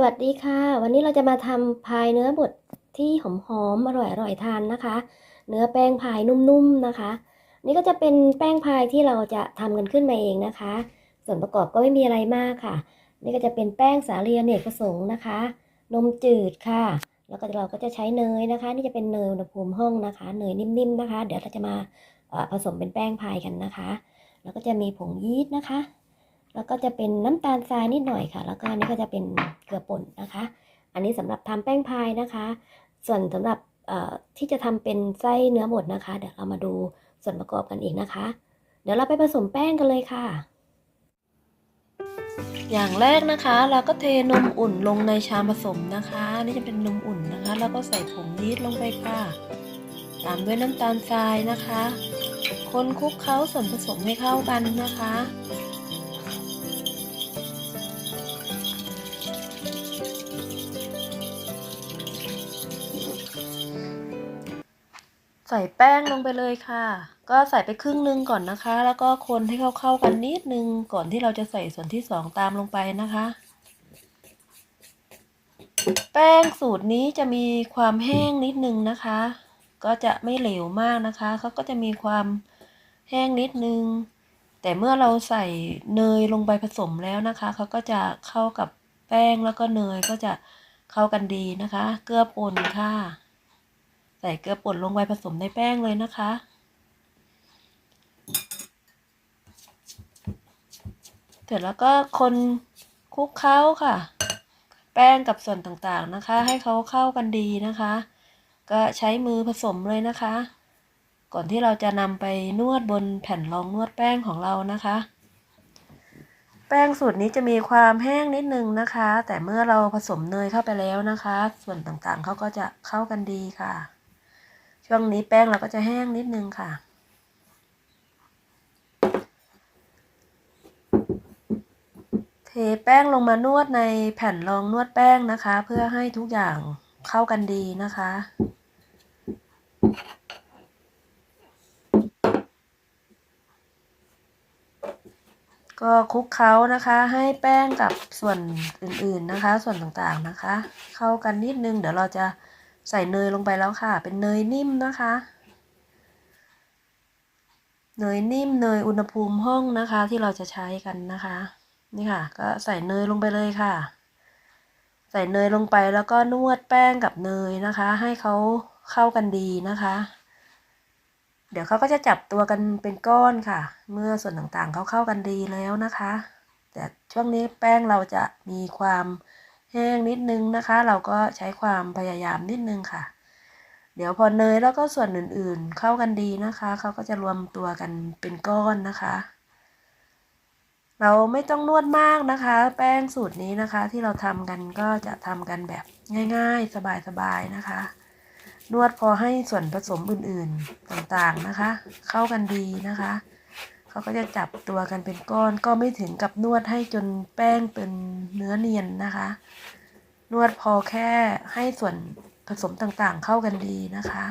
สวัสดีค่ะ วันนี้เราจะมาทำพายเนื้อบดที่หอมๆอร่อยๆทานนะคะ เนื้อแป้งพายนุ่มๆนะคะ นี่ก็จะเป็นแป้งพายที่เราจะทำกันขึ้นมาเองนะคะ ส่วนประกอบก็ไม่มีอะไรมากค่ะ นี่ก็จะเป็นแป้งสาลีอเนกประสงค์นะคะ นมจืดค่ะ แล้วก็เราก็จะใช้เนยนะคะ นี่จะเป็นเนยอุณหภูมิห้องนะคะ เนยนิ่มๆนะคะ เดี๋ยวเราจะมาผสมเป็นแป้งพายกันนะคะ แล้วก็จะมีผงยีสต์นะคะ แล้วก็จะเป็นน้ำตาลทรายนิดหน่อยค่ะ แล้วก็อันนี้ก็จะเป็นเกลือป่นนะคะ อันนี้สำหรับทำแป้งพายนะคะ ส่วนสำหรับที่จะทำเป็นไส้เนื้อบดนะคะ เดี๋ยวเรามาดูส่วนประกอบกันอีกนะคะ เดี๋ยวเราไปผสมแป้งกันเลยค่ะ อย่างแรกนะคะ เราก็เทนมอุ่นลงในชามผสมนะคะนี่จะเป็นนมอุ่นนะคะ แล้วก็ใส่ผงยีสต์ลงไปค่ะตามด้วยน้ำตาลทรายนะคะ คนคลุกเคล้าส่วนผสมให้เข้ากันนะคะ ใส่แป้งลงไปเลยค่ะ ก็ใส่ไปครึ่งหนึงก่อนนะคะ แล้วก็คนให้เข้าๆกันนิดนึงก่อนที่เราจะใส่ส่วนที่สองตามลงไปนะคะ แป้งสูตรนี้จะมีความแห้งนิดนึงนะคะ ก็จะไม่เหลวมากนะคะเขาก็จะมีความแห้งนิดนึง แต่เมื่อเราใส่เนยลงไปผสมแล้วนะคะเขาก็จะเข้ากับแป้งแล้วก็เนยก็จะเข้ากันดีนะคะ เกลือป่นค่ะ ใส่เกลือป่นลงไปผสมในแป้งเลยนะคะ เสร็จแล้วก็คนคลุกเคล้าค่ะ แป้งกับส่วนต่างๆนะคะ ให้เขาเข้ากันดีนะคะ ก็ใช้มือผสมเลยนะคะ ก่อนที่เราจะนำไปนวดบนแผ่นรองนวดแป้งของเรานะคะ แป้งสูตรนี้จะมีความแห้งนิดนึงนะคะ แต่เมื่อเราผสมเนยเข้าไปแล้วนะคะ ส่วนต่างๆเขาก็จะเข้ากันดีค่ะ ช่วงนี้แป้งเราก็จะแห้งนิดนึงค่ะ เทแป้งลงมานวดในแผ่นรองนวดแป้งนะคะ เพื่อให้ทุกอย่างเข้ากันดีนะคะก็คลุกเคล้านะคะ ให้แป้งกับส่วนอื่นๆนะคะ ส่วนต่างๆนะคะ เข้ากันนิดนึง เดี๋ยวเราจะ ใส่เนยลงไปแล้วค่ะ เป็นเนยนิ่มนะคะ เนยนิ่มเนยอุณหภูมิห้องนะคะ ที่เราจะใช้กันนะคะ นี่ค่ะ ก็ใส่เนยลงไปเลยค่ะ ใส่เนยลงไปแล้วก็นวดแป้งกับเนยนะคะ ให้เขาเข้ากันดีนะคะ เดี๋ยวเขาก็จะจับตัวกันเป็นก้อนค่ะ เมื่อส่วนต่างๆเขาเข้ากันดีแล้วนะคะ แต่ช่วงนี้แป้งเราจะมีความ แห้งนิดนึงนะคะ เราก็ใช้ความพยายามนิดนึงค่ะ เดี๋ยวพอเนยแล้วก็ส่วนอื่นๆเข้ากันดีนะคะเขาก็จะรวมตัวกันเป็นก้อนนะคะ เราไม่ต้องนวดมากนะคะ แป้งสูตรนี้นะคะ ที่เราทำกันก็จะทำกันแบบง่าย ๆ สบายๆนะคะ นวดพอให้ส่วนผสมอื่นๆต่างๆนะคะ เข้ากันดีนะคะ เขาก็จะจับตัวกันเป็นก้อนก็ไม่ถึงกับนวดให้จนแป้งเป็นเนื้อเนียนนะคะ นวดพอแค่ให้ส่วนผสมต่างๆเข้ากันดีนะคะ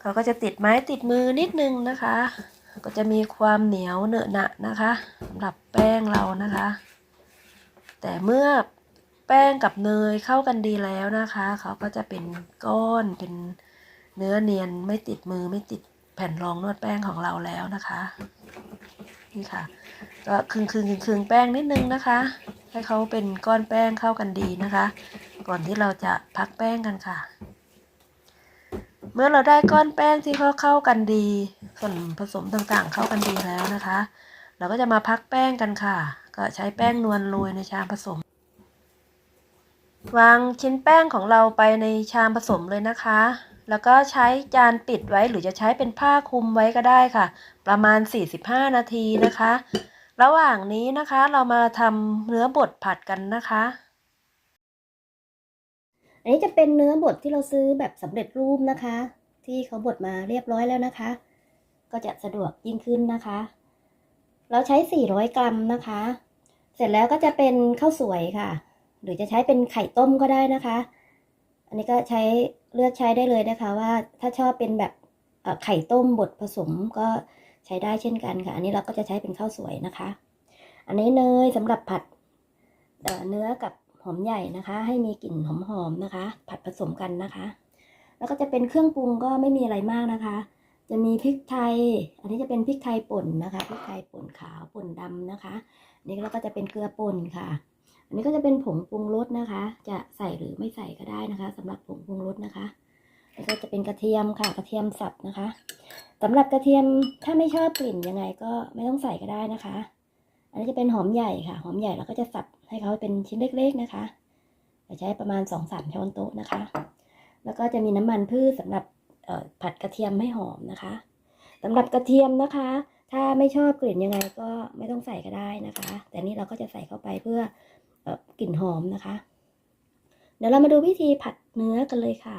เขาก็จะติดไม้ติดมือนิดนึงนะคะ ก็จะมีความเหนียวเหนอะหนะนะคะสำหรับแป้งเรานะคะ แต่เมื่อแป้งกับเนยเข้ากันดีแล้วนะคะ เขาก็จะเป็นก้อนเป็น เนื้อเนียนไม่ติดมือไม่ติดแผ่นรองนวดแป้งของเราแล้วนะคะ นี่ค่ะ ก็คึงคึงคึงคึงแป้งนิดนึงนะคะ ให้เขาเป็นก้อนแป้งเข้ากันดีนะคะ ก่อนที่เราจะพักแป้งกันค่ะ เมื่อเราได้ก้อนแป้งที่เขาเข้ากันดี ส่วนผสมต่างๆเข้ากันดีแล้วนะคะ เราก็จะมาพักแป้งกันค่ะ ก็ใช้แป้งนวลโรยในชามผสมวางชิ้นแป้งของเราไปในชามผสมเลยนะคะ แล้วก็ใช้จานปิดไว้หรือจะใช้เป็นผ้าคลุมไว้ก็ได้ค่ะ ประมาณ 45 นาทีนะคะ ระหว่างนี้นะคะเรามาทำเนื้อบดผัดกันนะคะ อันนี้จะเป็นเนื้อบดที่เราซื้อแบบสำเร็จรูปนะคะ ที่เขาบดมาเรียบร้อยแล้วนะคะ ก็จะสะดวกยิ่งขึ้นนะคะ เราใช้ 400 กรัมนะคะ เสร็จแล้วก็จะเป็นข้าวสวยค่ะ หรือจะใช้เป็นไข่ต้มก็ได้นะคะ อันนี้ก็ใช้เลือกใช้ได้เลยนะคะ ว่าถ้าชอบเป็นแบบไข่ต้มบดผสมก็ใช้ได้เช่นกันค่ะ อันนี้เราก็จะใช้เป็นข้าวสวยนะคะ อันนี้เนยสำหรับผัดเนื้อกับหอมใหญ่นะคะ ให้มีกลิ่นหอมๆนะคะ ผัดผสมกันนะคะ แล้วก็จะเป็นเครื่องปรุงก็ไม่มีอะไรมากนะคะ จะมีพริกไทย อันนี้จะเป็นพริกไทยป่นนะคะพริกไทยป่นขาวป่นดำนะคะนนี่แล้วก็จะเป็นเกลือป่นค่ะ อันนี้ก็จะเป็นผงปรุงรสนะคะ จะใส่หรือไม่ใส่ก็ได้นะคะสำหรับผงปรุงรสนะคะ แล้วก็จะเป็นกระเทียมค่ะ กระเทียมสับนะคะสำหรับกระเทียมถ้าไม่ชอบกลิ่นยังไงก็ไม่ต้องใส่ก็ได้นะคะ อันนี้จะเป็นหอมใหญ่ค่ะ หอมใหญ่เราก็จะสับให้เขาเป็นชิ้นเล็กๆนะคะจะใช้ประมาณ 2-3ช้อนโต๊ะนะคะ แล้วก็จะมีน้ำมันพืชสำหรับผัดกระเทียมให้หอมนะคะสำหรับกระเทียมนะคะ ถ้าไม่ชอบกลิ่นยังไงก็ไม่ต้องใส่ก็ได้นะคะ แต่นี่เราก็จะใส่เข้าไปเพื่อ กลิ่นหอมนะคะ เดี๋ยวเรามาดูวิธีผัดเนื้อกันเลยค่ะ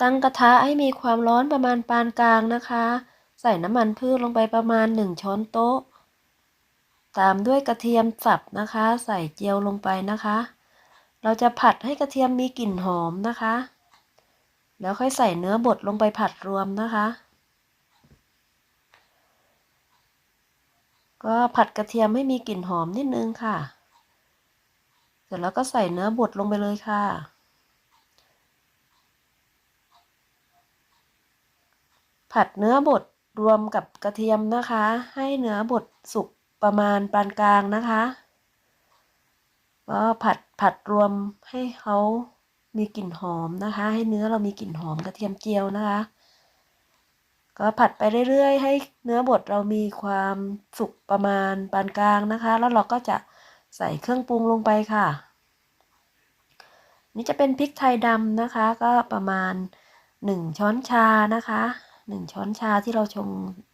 ตั้งกระทะให้มีความร้อนประมาณปานกลางนะคะ ใส่น้ำมันพืชลงไปประมาณ 1 ช้อนโต๊ะ ตามด้วยกระเทียมสับนะคะ ใส่เจียวลงไปนะคะ เราจะผัดให้กระเทียมมีกลิ่นหอมนะคะ แล้วค่อยใส่เนื้อบดลงไปผัดรวมนะคะ ก็ผัดกระเทียมให้มีกลิ่นหอมนิดนึงค่ะ เสร็จแล้วก็ใส่เนื้อบดลงไปเลยค่ะ ผัดเนื้อบดรวมกับกระเทียมนะคะ ให้เนื้อบดสุกประมาณปานกลางนะคะก็ผัดผัดรวมให้เขามีกลิ่นหอมนะคะ ให้เนื้อเรามีกลิ่นหอมกระเทียมเจียวนะคะ ผัดไปเรื่อยๆ ให้เนื้อบดเรามีความสุกประมาณปานกลางนะคะ แล้วเราก็จะใส่เครื่องปรุงลงไปค่ะ นี่จะเป็นพริกไทยดำนะคะ ก็ประมาณ 1 ช้อนชานะคะหนึ่งช้อนชาที่เราชง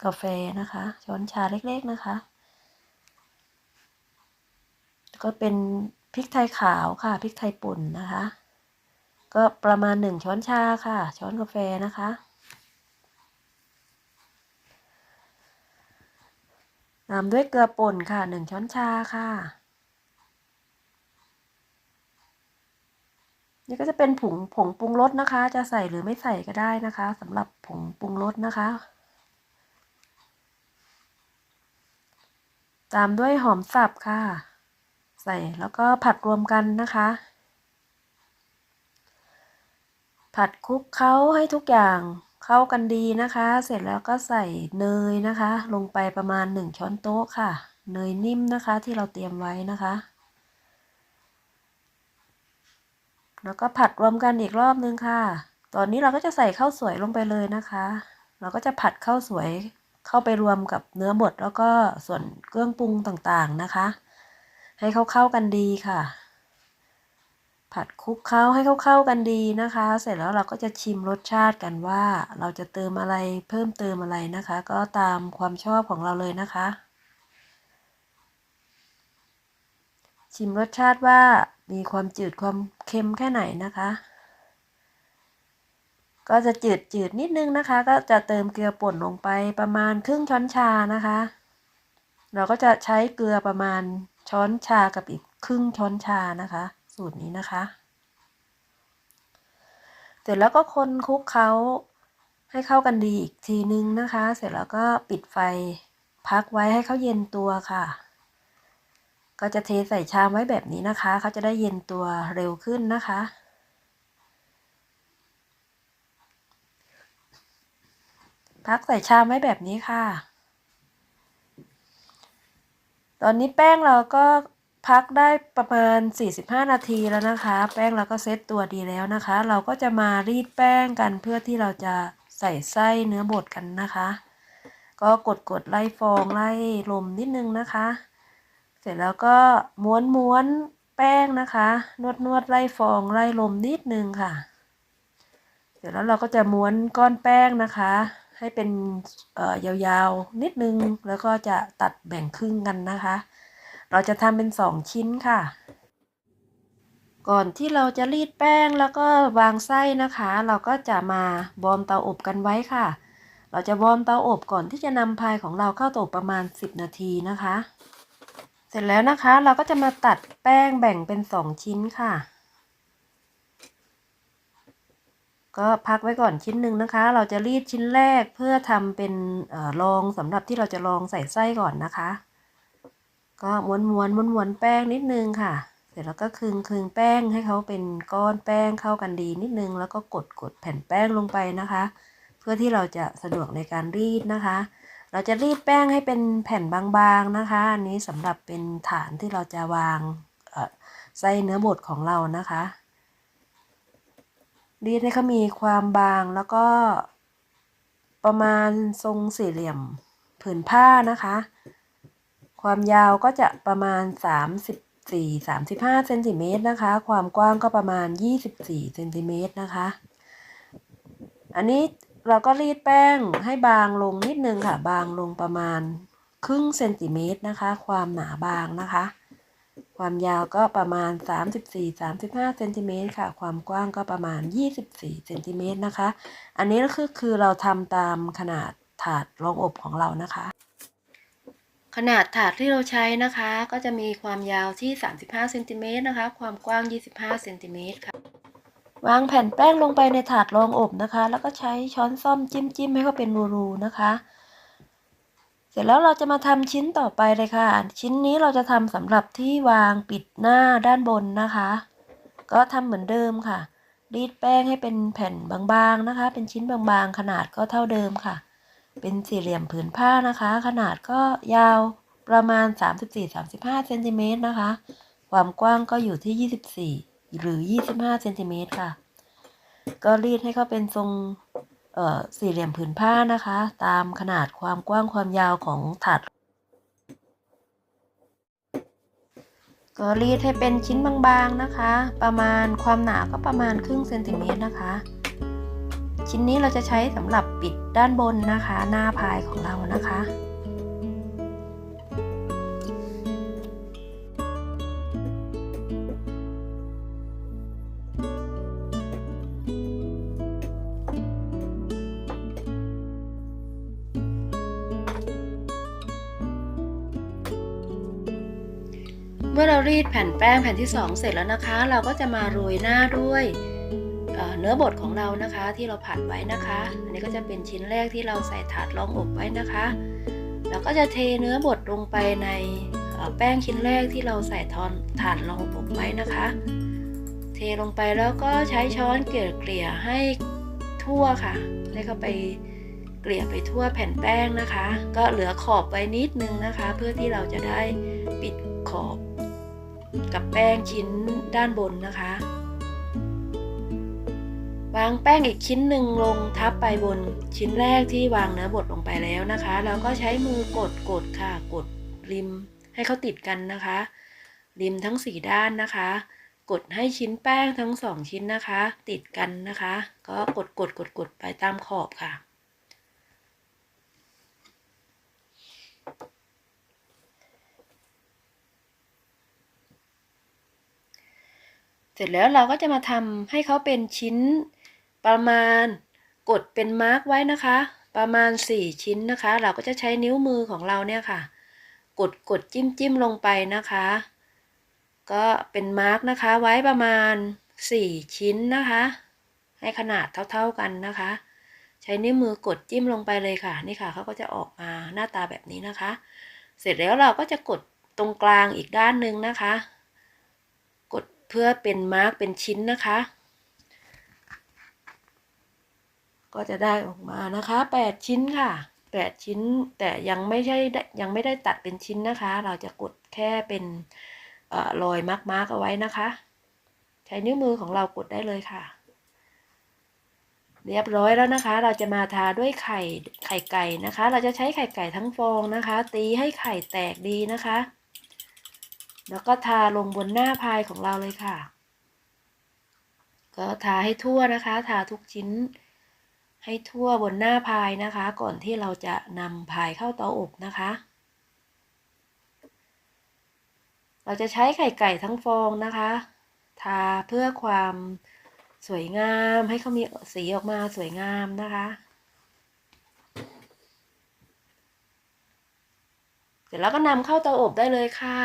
กาแฟนะคะ ช้อนชาเล็กๆนะคะ ก็เป็นพริกไทยขาวค่ะพริกไทยป่นนะคะ ก็ประมาณหนึ่งช้อนชาค่ะ ช้อนกาแฟนะคะ ตามด้วยเกลือป่นค่ะหนึ่งช้อนชาค่ะ นี่ก็จะเป็นผงผงปรุงรสนะคะ จะใส่หรือไม่ใส่ก็ได้นะคะสำหรับผงปรุงรสนะคะ ตามด้วยหอมสับค่ะ ใส่แล้วก็ผัดรวมกันนะคะ ผัดคลุกเคล้าให้ทุกอย่าง เข้ากันดีนะคะ เสร็จแล้วก็ใส่เนยนะคะ ลงไปประมาณ 1 ช้อนโต๊ะค่ะ เนยนิ่มนะคะที่เราเตรียมไว้นะคะ แล้วก็ผัดรวมกันอีกรอบนึงค่ะ ตอนนี้เราก็จะใส่ข้าวสวยลงไปเลยนะคะ เราก็จะผัดข้าวสวยเข้าไปรวมกับเนื้อบดแล้วก็ส่วนเครื่องปรุงต่างๆนะคะ ให้เขาเข้ากันดีค่ะ ผัดคลุกเคล้าให้เขาเข้ากันดีนะคะ เสร็จแล้วเราก็จะชิมรสชาติกันว่า เราจะเติมอะไรเพิ่มเติมอะไรนะคะ ก็ตามความชอบของเราเลยนะคะ ชิมรสชาติว่ามีความจืดความเค็มแค่ไหนนะคะ ก็จะจืดจืดนิดนึงนะคะ ก็จะเติมเกลือป่นลงไปประมาณครึ่งช้อนชานะคะ เราก็จะใช้เกลือประมาณช้อนชากับอีกครึ่งช้อนชานะคะ สูตรนี้นะคะ เสร็จแล้วก็คนคลุกเคล้าให้เข้ากันดีอีกทีนึงนะคะ เสร็จแล้วก็ปิดไฟพักไว้ให้เขาเย็นตัวค่ะ ก็จะเทใส่ชามไว้แบบนี้นะคะเขาจะได้เย็นตัวเร็วขึ้นนะคะ พักใส่ชามไว้แบบนี้ค่ะ ตอนนี้แป้งเราก็ พักได้ประมาณ 45 นาทีแล้วนะคะ แป้งเราก็เซตตัวดีแล้วนะคะ เราก็จะมารีดแป้งกันเพื่อที่เราจะใส่ไส้เนื้อบดกันนะคะ ก็กดกดไล่ฟองไล่ลมนิดนึงนะคะ เสร็จแล้วก็ม้วนม้วนแป้งนะคะ นวดนวดไล่ฟองไล่ลมนิดนึงค่ะ เสร็จแล้วเราก็จะม้วนก้อนแป้งนะคะ ให้เป็นเอ่อยาวๆนิดนึงแล้วก็จะตัดแบ่งครึ่งกันนะคะ เราจะทำเป็นสองชิ้นค่ะ ก่อนที่เราจะรีดแป้งแล้วก็วางไส้นะคะ เราก็จะมาบอมเตาอบกันไว้ค่ะ เราจะวอมเตาอบก่อนที่จะนำพายของเราเข้าเตาอบประมาณ 10 นาทีนะคะ เสร็จแล้วนะคะเราก็จะมาตัดแป้งแบ่งเป็น 2 ชิ้นค่ะก็พักไว้ก่อนชิ้นหนึ่งนะคะ เราจะรีดชิ้นแรกเพื่อทำเป็นออรองสำหรับที่เราจะลองใส่ไส้ก่อนนะคะ ก็ม้วนม้วนม้วนม้วนๆแป้งนิดนึงค่ะ เสร็จแล้วก็คึงคึงแป้งให้เขาเป็นก้อนแป้งเข้ากันดีนิดนึง แล้วก็กดกดแผ่นแป้งลงไปนะคะ เพื่อที่เราจะสะดวกในการรีดนะคะ เราจะรีดแป้งให้เป็นแผ่นบางๆนะคะ อันนี้สำหรับเป็นฐานที่เราจะวางเอ่อไส้เนื้อบดของเรานะคะ รีดให้เขามีความบางแล้วก็ประมาณทรงสี่เหลี่ยมผืนผ้านะคะ ความยาวก็จะประมาณ 34 35เซนติเมตรนะคะ ความกว้างก็ประมาณ 24เซนติเมตรนะคะ อันนี้เราก็รีดแป้งให้บางลงนิดนึงค่ะ บางลงประมาณครึ่งเซนติเมตรนะคะ ความหนาบางนะคะ ความยาวก็ประมาณ 34-35เซนติเมตรค่ะ ความกว้างก็ประมาณ 24เซนติเมตรนะคะ อันนี้ก็คือคือเราทำตามขนาดถาดรองอบของเรานะคะ ขนาดถาดที่เราใช้นะคะ ก็จะมีความยาวที่ 35เซนติเมตรนะคะ ความกว้าง 25เซนติเมตรค่ะ วางแผ่นแป้งลงไปในถาดรองอบนะคะ แล้วก็ใช้ช้อนซ่อมจิ้มจิ้มให้เขาเป็นรูๆนะคะ เสร็จแล้วเราจะมาทำชิ้นต่อไปเลยค่ะ ชิ้นนี้เราจะทำสำหรับที่วางปิดหน้าด้านบนนะคะ ก็ทำเหมือนเดิมค่ะ รีดแป้งให้เป็นแผ่นบางๆนะคะ เป็นชิ้นบางๆ ขนาดก็เท่าเดิมค่ะ เป็นสี่เหลี่ยมผืนผ้านะคะ ขนาดก็ยาวประมาณ 34-35เซนติเมตรนะคะ ความกว้างก็อยู่ที่ 24 หรือ 25เซนติเมตรค่ะ ก็รีดให้เขาเป็นทรงเอ่อสี่เหลี่ยมผืนผ้านะคะ ตามขนาดความกว้างความยาวของถาดก็รีดให้เป็นชิ้นบางๆนะคะ ประมาณความหนาก็ประมาณครึ่งเซนติเมตรนะคะ ชิ้นนี้เราจะใช้สำหรับปิดด้านบนนะคะ หน้าพายของเรานะคะเมื่อเรารีดแผ่นแป้งแผ่นที่ 2 เสร็จแล้วนะคะ เราก็จะมาโรยหน้าด้วย เนื้อบดของเรานะคะที่เราผัดไว้นะคะ อันนี้ก็จะเป็นชิ้นแรกที่เราใส่ถาดรองอบไว้นะคะ แล้วก็จะเทเนื้อบดลงไปในแป้งชิ้นแรกที่เราใส่ทอนถาดรองอบไว้นะคะ เทลงไปแล้วก็ใช้ช้อนเกลี่ยเกลี่ยให้ทั่วค่ะ ให้เข้าไปเกลี่ยไปทั่วแผ่นแป้งนะคะ ก็เหลือขอบไว้นิดนึงนะคะ เพื่อที่เราจะได้ปิดขอบกับแป้งชิ้นด้านบนนะคะ วางแป้งอีกชิ้นหนึ่งลงทับไปบนชิ้นแรกที่วางเนื้อบดลงไปแล้วนะคะ แล้วก็ใช้มือกดกดค่ะ กดริมให้เขาติดกันนะคะ ริมทั้งสี่ด้านนะคะ กดให้ชิ้นแป้งทั้งสองชิ้นนะคะ ติดกันนะคะ ก็กดกดกดกดไปตามขอบค่ะ เสร็จแล้วเราก็จะมาทำให้เขาเป็นชิ้น ประมาณกดเป็นมาร์กไว้นะคะ ประมาณ 4 ชิ้นนะคะ เราก็จะใช้นิ้วมือของเราเนี่ยค่ะ กดกดจิ้มจิ้มลงไปนะคะ ก็เป็นมาร์กนะคะไว้ประมาณ 4 ชิ้นนะคะ ให้ขนาดเท่าๆกันนะคะ ใช้นิ้วมือกดจิ้มลงไปเลยค่ะ นี่ค่ะเขาก็จะออกมาหน้าตาแบบนี้นะคะ เสร็จแล้วเราก็จะกดตรงกลางอีกด้านหนึ่งนะคะ กดเพื่อเป็นมาร์กเป็นชิ้นนะคะ ก็จะได้ออกมานะคะ 8 ชิ้นค่ะ 8 ชิ้นแต่ยังไม่ใช่ยังไม่ได้ตัดเป็นชิ้นนะคะ เราจะกดแค่เป็นเออรอยมาร์กมาร์กเอาไว้นะคะ ใช้นิ้วมือของเรากดได้เลยค่ะ เรียบร้อยแล้วนะคะ เราจะมาทาด้วยไข่ไข่ไก่นะคะ เราจะใช้ไข่ไก่ทั้งฟองนะคะ ตีให้ไข่แตกดีนะคะ แล้วก็ทาลงบนหน้าพายของเราเลยค่ะ ก็ทาให้ทั่วนะคะ ทาทุกชิ้น ให้ทั่วบนหน้าพายนะคะ ก่อนที่เราจะนำพายเข้าเตาอบนะคะ เราจะใช้ไข่ไก่ทั้งฟองนะคะ ทาเพื่อความสวยงามให้เขามีสีออกมาสวยงามนะคะ เสร็จแล้วก็นำเข้าเตาอบได้เลยค่ะ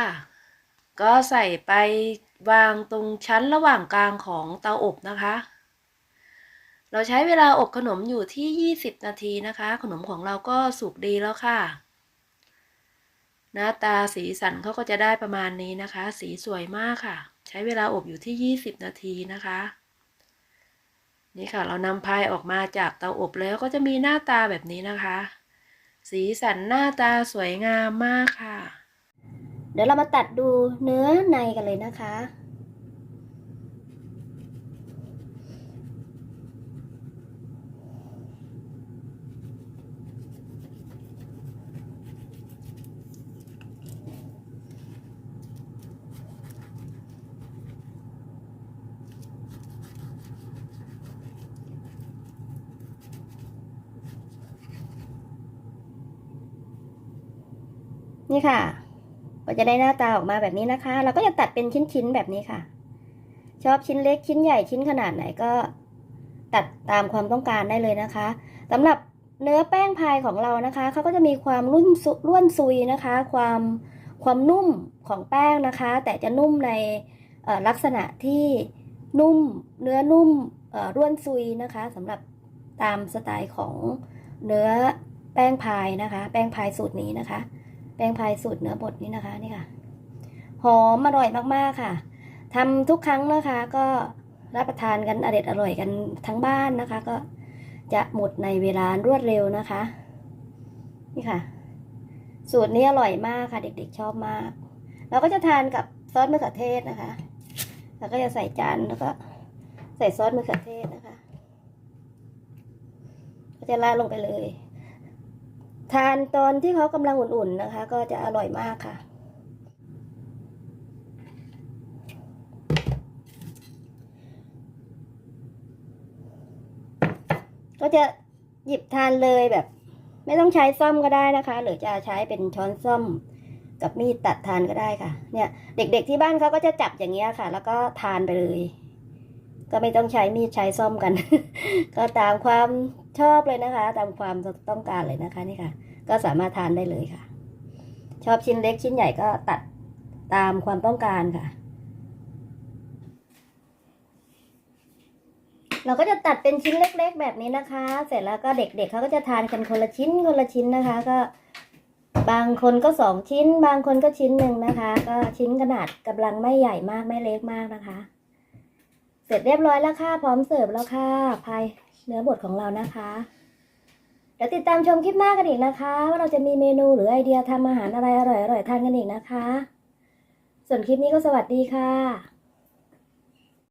ก็ใส่ไปวางตรงชั้นระหว่างกลางของเตาอบนะคะ เราใช้เวลาอบขนมอยู่ที่ 20 นาทีนะคะ ขนมของเราก็สุกดีแล้วค่ะ หน้าตาสีสันเขาก็จะได้ประมาณนี้นะคะ สีสวยมากค่ะ ใช้เวลาอบอยู่ที่ 20 นาทีนะคะ นี่ค่ะ เรานำพายออกมาจากเตาอบแล้วก็จะมีหน้าตาแบบนี้นะคะ สีสันหน้าตาสวยงามมากค่ะ เดี๋ยวเรามาตัดดูเนื้อในกันเลยนะคะ นี่ค่ะ ก็จะได้หน้าตาออกมาแบบนี้นะคะ เราก็จะตัดเป็นชิ้นๆแบบนี้ค่ะ ชอบชิ้นเล็กชิ้นใหญ่ชิ้นขนาดไหนก็ตัดตามความต้องการได้เลยนะคะสำหรับเนื้อแป้งพายของเรานะคะเขาก็จะมีความรุ่นร่วนซุยนะคะ ความความนุ่มของแป้งนะคะ แต่จะนุ่มในลักษณะที่นุ่มเนื้อนุ่มร่วนซุยนะคะสำหรับตามสไตล์ของเนื้อแป้งพายนะคะ แป้งพายสูตรนี้นะคะ แป้งพายสูตรเนื้อบดนี้นะคะนี่ค่ะ หอมอร่อยมากๆค่ะทำทุกครั้งนะคะ ก็รับประทานกันอเด็ดอร่อยกันทั้งบ้านนะคะ ก็จะหมดในเวลารวดเร็วนะคะ นี่ค่ะ สูตรนี้อร่อยมากค่ะ เด็กๆชอบมากเราก็จะทานกับซอสมะเขือเทศนะคะ แล้วก็จะใส่จานแล้วก็ใส่ซอสมะเขือเทศนะคะ ก็จะราดลงไปเลย ทานตอนที่เขากำลังอุ่นๆนะคะ ก็จะอร่อยมากค่ะ ก็จะหยิบทานเลยแบบ ไม่ต้องใช้ซ่อมก็ได้นะคะ หรือจะใช้เป็นช้อนซ่อมกับมีดตัดทานก็ได้ค่ะ เนี่ย เด็กๆที่บ้านเขาก็จะจับอย่างเงี้ยค่ะ แล้วก็ทานไปเลย ก็ไม่ต้องใช้มีดใช้ซ่อมกัน ก็ตามความชอบเลยนะคะ ตามความต้องการเลยนะคะนี่ค่ะ ก็สามารถทานได้เลยค่ะ ชอบชิ้นเล็กชิ้นใหญ่ก็ตัดตามความต้องการค่ะ เราก็จะตัดเป็นชิ้นเล็ก ๆ แบบนี้นะคะ เสร็จแล้วก็เด็กๆเขาก็จะทานกันคนละชิ้นคนละชิ้นนะคะ ก็บางคนก็สองชิ้น บางคนก็ชิ้นหนึ่งนะคะ ก็ชิ้นขนาดกำลังไม่ใหญ่มากไม่เล็กมากนะคะ เสร็จเรียบร้อยแล้วค่ะ พร้อมเสิร์ฟแล้วค่ะพายเนื้อบดของเรานะคะ ดี๋ยวติดตามชมคลิปหน้ากันอีกนะคะ ว่าเราจะมีเมนูหรือไอเดียทำอาหารอะไรอร่อยๆทานกันอีกนะคะ ส่วนคลิปนี้ก็สวัสดีค่ะ